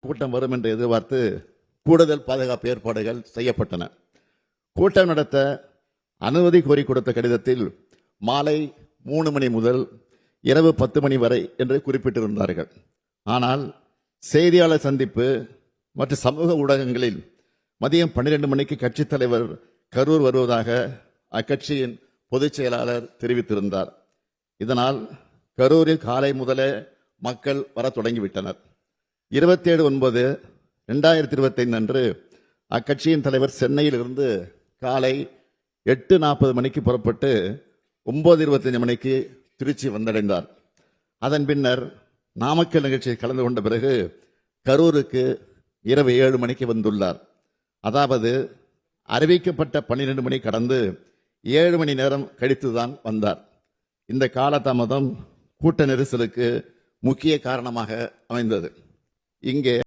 கூட்டம் வரும் என்று எதிர்பார்த்து கூடுதல் பாதுகாப்பு ஏற்பாடுகள் செய்யப்பட்டன. கூட்டம் நடத்த அனுமதி கோரி கொடுத்த கடிதத்தில் மாலை மூணு மணி முதல் இரவு பத்து மணி வரை என்று குறிப்பிட்டிருந்தார்கள். ஆனால் செய்தியாளர் சந்திப்பு மற்றும் சமூக ஊடகங்களில் மதியம் பன்னிரெண்டு மணிக்கு கட்சித் தலைவர் கரூர் வருவதாக அக்கட்சியின் பொதுச் செயலாளர் தெரிவித்திருந்தார். இதனால் கரூரில் காலை முதலே மக்கள் வரத் தொடங்கிவிட்டனர். இருபத்தேழு ஒன்பது ரெண்டாயிரத்தி இருபத்தைந்து அன்று அக்கட்சியின் தலைவர் சென்னையிலிருந்து காலை எட்டு நாற்பது மணிக்கு புறப்பட்டு ஒம்பது இருபத்தஞ்சு மணிக்கு திருச்சி வந்தடைந்தார். அதன் பின்னர் நாமக்கல் நிகழ்ச்சியில் கலந்து கொண்ட பிறகு கரூருக்கு இரவு ஏழு மணிக்கு வந்துள்ளார். அதாவது அறிவிக்கப்பட்ட பன்னிரெண்டு மணி கடந்து ஏழு மணி நேரம் கழித்துதான் வந்தார். இந்த காலதாமதம் கூட்ட நெரிசலுக்கு முக்கிய காரணமாக அமைந்தது. இங்கே